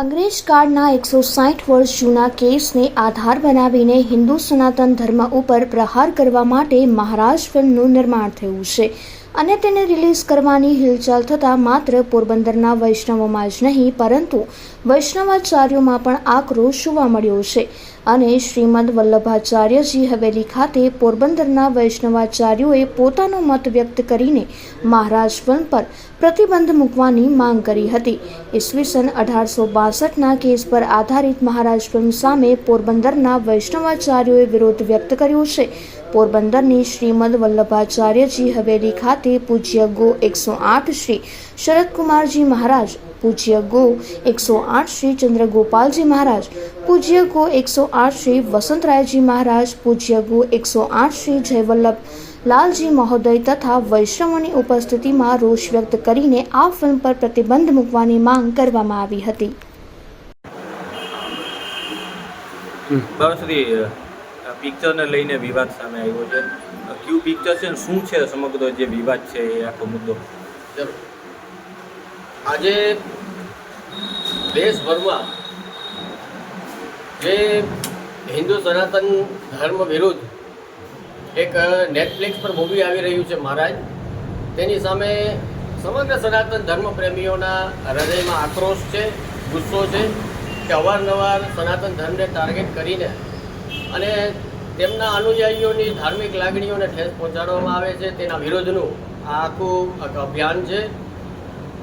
અંગ્રેજ કાળના એકસો સાઠ વર્ષ જૂના કેસને આધાર બનાવીને હિન્દુ સનાતન ધર્મ ઉપર પ્રહાર કરવા માટે મહારાજ ફિલ્મનું નિર્માણ થયું છે અને તેને રિલીઝ કરવાની હિલચાલ થતાં માત્ર પોરબંદરના વૈષ્ણવોમાં જ નહીં, પરંતુ વૈષ્ણવાચાર્યોમાં પણ આક્રોશ જોવા મળ્યો છે અને શ્રીમદ વલ્લભાચાર્યજી હવેલી ખાતે પોરબંદરના વૈષ્ણવાચાર્યોએ પોતાનો મત વ્યક્ત કરીને મહારાજ વન પર પ્રતિબંધ મૂકવાની માંગ કરી હતી. ઈસવીસન અઢારસો બાસઠના કેસ પર આધારિત મહારાજ વન સામે પોરબંદરના વૈષ્ણવાચાર્યોએ વિરોધ વ્યક્ત કર્યો છે. પોરબંદરની શ્રીમદ વલ્લભાચાર્યજી હવેલી ખાતે પૂજ્ય ગો એકસો આઠ શ્રી શરદકુમારજી મહારાજ પૂજ્ય ગો એકસો આઠ શ્રી ચંદ્રગોપાલજી મહારાજ પૂજ્ય ગો એકસો આઠ શ્રી વસંતરાયજી મહારાજ પૂજ્ય ગો એકસો આઠ શ્રી જયવલ્લભ લાલજી મહોદય તથા વૈષ્ણવોની ઉપસ્થિતિમાં રોષ વ્યક્ત કરીને આ ફિલ્મ પર પ્રતિબંધ મૂકવાની માંગ કરવામાં આવી હતી. પિક્ચરને લઈને વિવાદ સામે આવ્યો છે. ક્યુ પિક્ચર છે શું છે સમગ્ર જે વિવાદ છે એ આખો મુદ્દો? જરૂર. આજે દેશભરમાં જે હિન્દુ સનાતન ધર્મ વિરુદ્ધ એક નેટફ્લિક્સ પર મૂવી આવી રહ્યું છે મહારાજ. તેની સામે સમગ્ર સનાતન ધર્મ પ્રેમીઓના હૃદયમાં આક્રોશ છે, ગુસ્સો છે કે અવારનવાર સનાતન ધર્મને ટાર્ગેટ કરીને અને તેમના અનુયાયીઓની ધાર્મિક લાગણીઓને ઠેસ પહોંચાડવામાં આવે છે. તેના વિરોધનું આ આખું અભિયાન છે.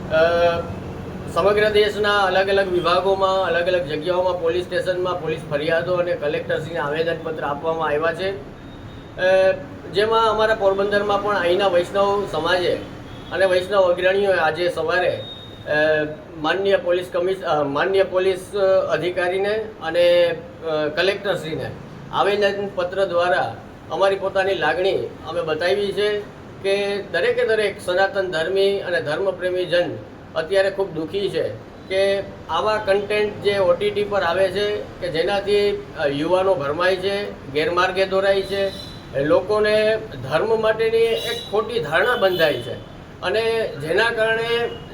સમગ્ર દેશના અલગ અલગ વિભાગોમાં, અલગ અલગ જગ્યાઓમાં, પોલીસ સ્ટેશનમાં પોલીસ ફરિયાદો અને કલેક્ટરશ્રીને આવેદનપત્ર આપવામાં આવ્યા છે. જેમાં અમારા પોરબંદરમાં પણ અહીંના વૈષ્ણવ સમાજે અને વૈષ્ણવ અગ્રણીઓએ આજે સવારે માન્ય પોલીસ કમિશ માન્ય પોલીસ અધિકારીને અને કલેક્ટરશ્રીને આવેદનપત્ર દ્વારા અમારી પોતાની લાગણી અમે બતાવી છે. કે દરેકે દરેક સનાતન ધર્મી અને ધર્મપ્રેમી જન અત્યારે ખૂબ દુઃખી છે કે આવા કન્ટેન્ટ જે ઓટીટી પર આવે છે, કે જેનાથી યુવાનો ભરમાય છે, ગેરમાર્ગે દોરાય છે લોકોને ધર્મ માટેની એક ખોટી ધારણા બંધાય છે. અને જેના કારણે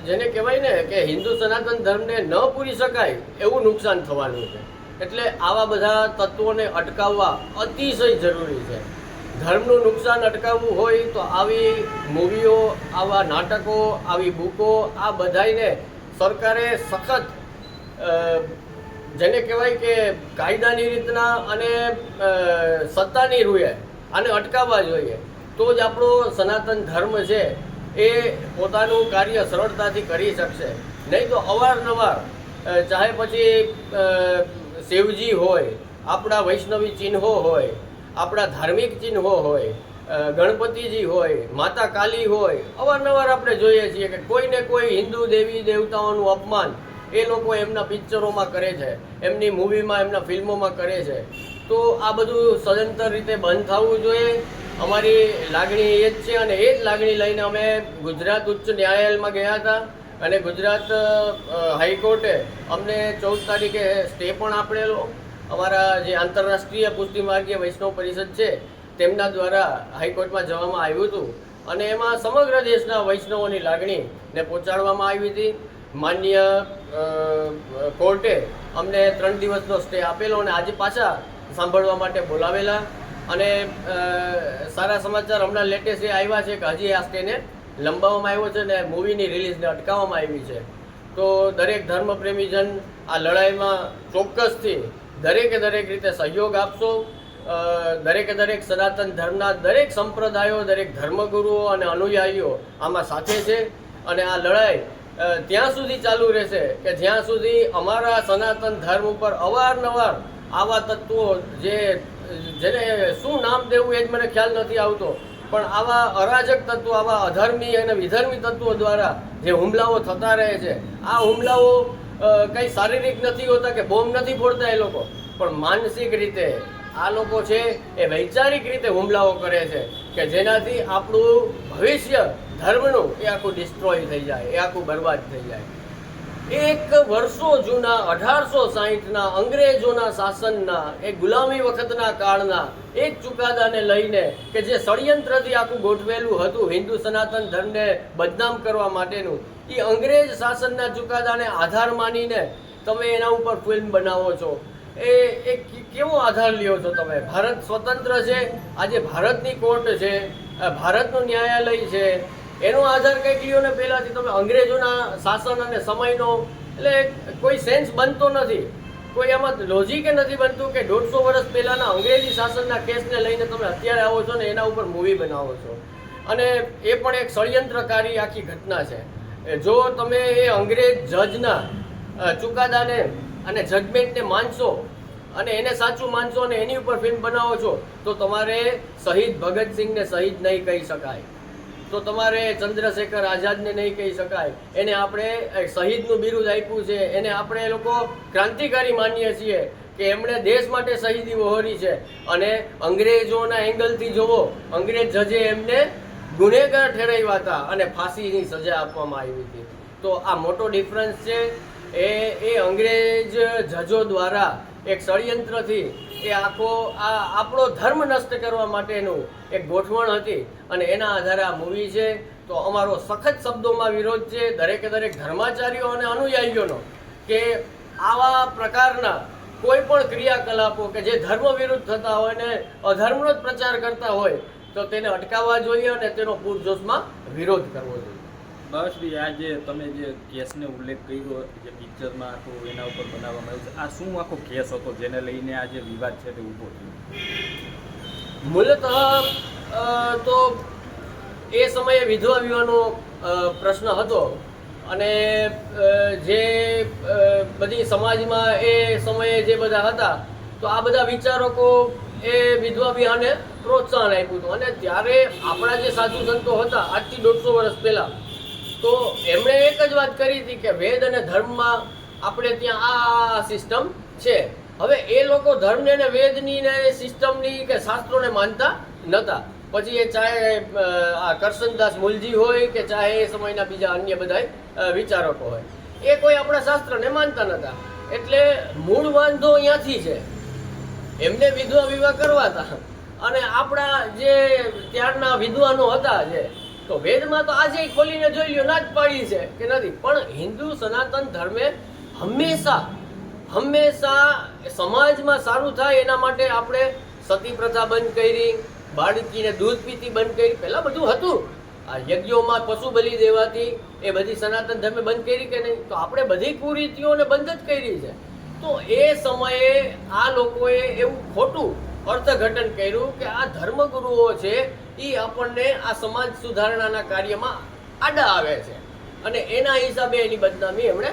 જેને કહેવાય ને કે હિન્દુ સનાતન ધર્મને ન પૂરી શકાય એવું નુકસાન થવાનું છે. એટલે આવા બધા તત્વોને અટકાવવા અતિશય જરૂરી છે. ધર્મનું નુકસાન અટકાવવું હોય તો આવી મૂવીઓ, આવા નાટકો, આવી બુકો, આ બધાઈને સરકારે સખત જેને કહેવાય કે કાયદાની રીતના અને સત્તાની રૂએ આને અટકાવવા જોઈએ. તો જ આપણો સનાતન ધર્મ છે એ પોતાનું કાર્ય સરળતાથી કરી શકશે. નહીં તો અવારનવાર ચાહે પછી શિવજી હોય, આપણા વૈષ્ણવી ચિહ્નો હોય આપણા ધાર્મિક ચિહ્નો હોય ગણપતિજી હોય, માતા કાલી હોય, અવારનવાર આપણે જોઈએ છીએ કે કોઈને કોઈ હિન્દુ દેવી દેવતાઓનું અપમાન એ લોકો એમના પિક્ચરોમાં કરે છે, એમની મૂવીમાં, એમના ફિલ્મોમાં કરે છે. તો આ બધું સદંતર રીતે બંધ થવું જોઈએ. અમારી લાગણી એ જ છે અને એ જ લાગણી લઈને અમે ગુજરાત ઉચ્ચ ન્યાયાલયમાં ગયા હતા અને ગુજરાત હાઈકોર્ટે અમને ચૌદ તારીખે સ્ટે પણ આપેલો. અમારા જે આંતરરાષ્ટ્રીય પુષ્ટિ વૈષ્ણવ પરિષદ છે, તેમના દ્વારા હાઈકોર્ટમાં જવામાં આવ્યું હતું અને એમાં સમગ્ર દેશના વૈષ્ણવોની લાગણીને પહોંચાડવામાં આવી હતી. માન્ય કોર્ટે અમને ત્રણ દિવસનો સ્ટે આપેલો અને આજે પાછા સાંભળવા માટે બોલાવેલા. અને સારા સમાચાર હમણાં લેટેસ્ટ એ આવ્યા છે કે હજી આ સ્ટેને લંબાવવામાં આવ્યો છે અને મૂવીની રિલીઝને અટકાવવામાં આવી છે. તો દરેક ધર્મ પ્રેમીજન આ લડાઈમાં ચોક્કસથી દરેકે દરેક રીતે સહયોગ આપશો. દરેકે દરેક સનાતન ધર્મના દરેક સંપ્રદાયો, દરેક ધર્મગુરુઓ અને અનુયાયીઓ આમાં સાથે છે. અને આ લડાઈ ત્યાં સુધી ચાલુ રહેશે કે જ્યાં સુધી અમારા સનાતન ધર્મ ઉપર અવારનવાર આવા તત્વો જે, જેને શું નામ દેવું એ જ મને ખ્યાલ નથી આવતો. પણ આવા અરાજક તત્વો, આવા અધર્મી અને વિધર્મી તત્વો દ્વારા જે હુમલાઓ થતા રહે છે, આ હુમલાઓ કંઈ શારીરિક નથી હોતા કે બોમ્બ નથી ફોડતા એ લોકો. પણ માનસિક રીતે આ લોકો છે એ વૈચારિક રીતે હુમલાઓ કરે છે કે જેનાથી આપણું ભવિષ્ય, ધર્મનું એ આખું ડિસ્ટ્રોય થઈ જાય, એ આખું બરબાદ થઈ જાય. એક વર્ષો જૂના, અઢારસો સાહીઠના અંગ્રેજોના શાસનના, એ ગુલામી વખતના કાળના, એક ચુકાદાને લઈને કે જે ષડયંત્રથી આખું ગોઠવેલું હતું હિન્દુ સનાતન ધર્મને બદનામ કરવા માટેનું, એ અંગ્રેજ શાસનના ચુકાદાને આધાર માનીને તમે એના ઉપર ફિલ્મ બનાવો છો. એ એ કેવો આધાર લ્યો છો તમે? ભારત સ્વતંત્ર છે, આજે ભારતની કોર્ટ છે ભારતનું ન્યાયાલય છે એનો આધાર કંઈક લ્યો ને પહેલાંથી તમે અંગ્રેજોના શાસન અને સમયનો, એટલે કોઈ સેન્સ બનતો નથી. કોઈ આમાં લોજિક નથી બનતું કે દોઢસો વર્ષ પહેલાના અંગ્રેજી શાસનના કેસને લઈને તમે અત્યારે આવો છો ને એના ઉપર મૂવી બનાવો છો. અને એ પણ એક ષડયંત્રકારી આખી ઘટના છે. જો તમે એ અંગ્રેજ જજના ચુકાદાને અને જજમેન્ટને માનશો અને એને સાચું માનશો અને એની ઉપર ફિલ્મ બનાવો છો, તો તમારે શહીદ ભગતસિંહને શહીદ નહીં કહી શકાય. તો તમારે ચંદ્રશેખર આઝાદને નહીં કહી શકાય. એને આપણે શહીદનું બિરુદ આપ્યું છે. એને આપણે લોકો ક્રાંતિકારી માનીએ છીએ કે એમણે દેશ માટે શહીદી વહોરી છે. અને અંગ્રેજોના એંગલથી જોવો, અંગ્રેજ જજે એમને ગુનેગાર ઠેરાવ્યા હતા અને ફાંસીની સજા આપવામાં આવી હતી. તો આ મોટો ડિફરન્સ છે. એ એ અંગ્રેજ જજો દ્વારા એક ષડયંત્રથી એ આખો આ આપણો ધર્મ નષ્ટ કરવા માટેનું એક ગોઠવણ હતી અને એના આધારે આ મૂવી છે. તો અમારો સખત શબ્દોમાં વિરોધ છે દરેકે દરેક ધર્માચાર્યો અને અનુયાયીઓનો કે આવા પ્રકારના કોઈ પણ ક્રિયાકલાપો કે જે ધર્મ વિરુદ્ધ થતા હોય ને અધર્મનો જ પ્રચાર કરતા હોય તો તેને અટકાવવા જોઈએ અને તેનો પૂરજોશમાં વિરોધ કરવો જોઈએ. ભાવેશભાઈ આ જે તમે જે કેસને ઉલ્લેખ કર્યો, જે પિક્ચરમાં આખું એના ઉપર બનાવવામાં આવ્યું છે, આ શું આખો કેસ હતો જેને લઈને આ જે વિવાદ છે તે ઊભો થયો? મૂલતઃ તો એ સમયે વિધવા વિવાહનો પ્રશ્ન હતો અને જે બધી સમાજમાં એ સમયે જે બધા હતા, તો આ બધા વિચારકો એ વિધવા વિવાહને પ્રોત્સાહન આપ્યું હતું. અને ત્યારે આપણા જે સાધુ સંતો હતા, આજથી દોઢસો વર્ષ પહેલાં તો એમણે એક જ વાત કરી હતી કે વેદ અને ધર્મમાં આપણે ત્યાં આ સિસ્ટમ છે. હવે એ લોકો ધર્મને ને વેદની ને સિસ્ટમની કે શાસ્ત્રોને માનતા નહોતા પછી એ ચાહે આ કરશનદાસ મુલજી હોય કે ચાહે એ સમયના બીજા અન્ય બધા વિચારકો હોય. એ કોઈ આપણા શાસ્ત્રને માનતા નહોતા એટલે મૂળ વાંધો અહીંયાથી છે. એમને વિધવા વિવાહ કરવા હતા. અને આપણા જે ત્યારના વિદ્વાનો હતા જે તો વેદમાં તો આજે ખોલીને જોઈ લ્યો, ના જ પાડી છે કે નથી. પણ હિન્દુ સનાતન ધર્મે હંમેશા હંમેશા સમાજમાં સારું થાય એના માટે આપણે સતી પ્રથા બંધ કરી, બાળકીને દૂધ પીતી બંધ કરી, પહેલાં બધું હતું. આ યજ્ઞોમાં પશુ બલિ દેવાથી એ બધી સનાતન ધર્મે બંધ કરી કે નહીં? તો આપણે બધી કુરીતિઓને બંધ જ કરી છે. તો એ સમયે આ લોકોએ એવું ખોટું અર્થઘટન કર્યું કે આ ધર્મગુરુઓ છે એ આપણને આ સમાજ સુધારણાના કાર્યમાં આડા આવે છે. અને એના હિસાબે એની બદનામી એમણે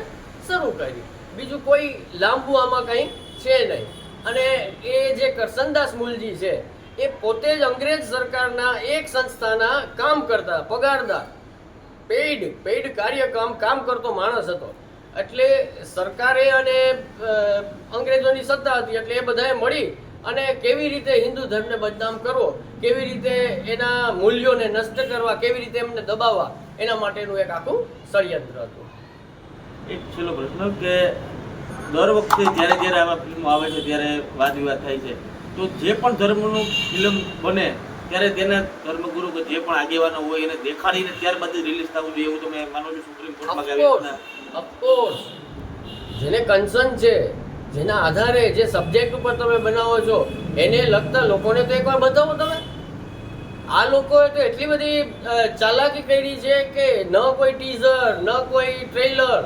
શરૂ કરી. બીજું કોઈ લાંબુ આમાં કંઈ છે નહીં. અને એ જે કરસનદાસ મુલજી છે, એ પોતે જ અંગ્રેજ સરકારના એક સંસ્થાના કામ કરતા, પગારદાર. પેઇડ પેઇડ કાર્યક્રમ કામ કરતો માણસ હતો. એટલે સરકારે અને અંગ્રેજોની સત્તા હતી, એટલે એ બધાએ મળી અને કેવી રીતે હિન્દુ ધર્મને બદનામ કરવો કેવી રીતે એના મૂલ્યોને નષ્ટ કરવા કેવી રીતે એમને દબાવવા એના માટેનું એક આખું ષડયંત્ર હતું એક છેલ્લો પ્રશ્ન કે દર વખતે જ્યારે જ્યારે આવા ફિલ્મો આવે છે ત્યારે વાદ વિવાદ થાય છે તો જે પણ ધર્મનું ફિલ્મ બને ત્યારે તેના ધર્મગુરુ કે જે પણ આગેવાનો હોય એને દેખાડીને ત્યારબાદ રિલીઝ થવું જોઈએ એવું તો મેં માનું છું સુપ્રીમ કોર્ટમાં? ઓફકોર્સ જેને કન્સર્ન છે જેના આધારે જે સબ્જેક્ટ ઉપર તમે બનાવો છો, એને લગતા લોકોને તો એકવાર બતાવો તમે. આ લોકોએ તો એટલી બધી ચાલાકી કરી છે કે ન કોઈ ટીઝર ન કોઈ ટ્રેલર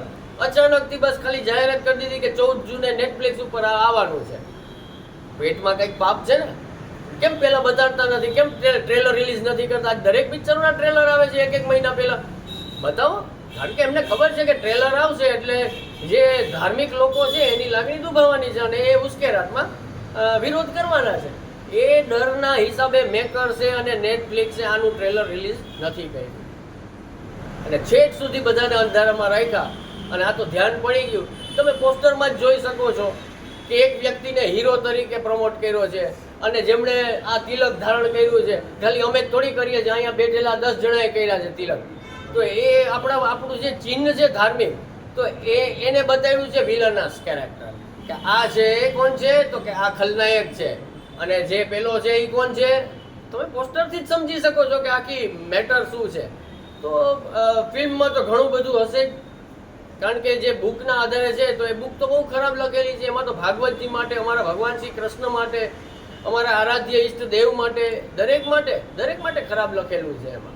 અચાનકથી બસ ખાલી જાહેરાત કરી દીધી કે ચૌદ જૂને નેટફ્લિક્સ ઉપર આવવાનું છે. પેટમાં કંઈક પાપ છે ને? કેમ પહેલાં બતાડતા નથી? કેમ ટ્રેલર રિલીઝ નથી કરતા? દરેક પિક્ચરના ટ્રેલર આવે છે એક એક મહિના પહેલા. બતાવો. કારણ કે એમને ખબર છે કે ટ્રેલર આવશે એટલે જે ધાર્મિક લોકો છે, એની લાગણી દુભાવવાની છે અને એ ઉશ્કેરાટમાં વિરોધ કરવાના છે. એ ડરના હિસાબે મેકર્સે અને નેટફ્લિક્સે આનું ટ્રેલર રિલીઝ નથી કર્યું. અને છેક સુધી બધાને અંધારામાં રાખ્યા અને આ તો ધ્યાન પડી ગયું. તમે પોસ્ટરમાં જ જોઈ શકો છો કે એક વ્યક્તિને હીરો તરીકે પ્રમોટ કર્યો છે અને જેમણે આ તિલક ધારણ કર્યું છે, ખાલી અમે થોડી કરીએ છીએ, અહીંયા બેઠેલા દસ જણાએ કર્યા છે તિલક. તો એ આપણા આપણું જે ચિહ્ન છે ધાર્મિક તો એ, એને બતાવ્યું છે વિલનસ કેરેક્ટર કે આ છે એ કોણ છે? તો કે આ ખલનાયક છે. અને જે પેલો છે એ કોણ છે? તમે પોસ્ટરથી જ સમજી શકો છો કે આખી મેટર શું છે. તો ફિલ્મમાં તો ઘણું બધું હશે. કારણ કે જે બુકના આધારે છે, તો એ બુક તો બહુ ખરાબ લખેલી છે. એમાં તો ભાગવતજી માટે, અમારા ભગવાન શ્રી કૃષ્ણ માટે, અમારા આરાધ્ય ઈષ્ટ દેવ માટે, દરેક માટે દરેક માટે ખરાબ લખેલું છે એમાં.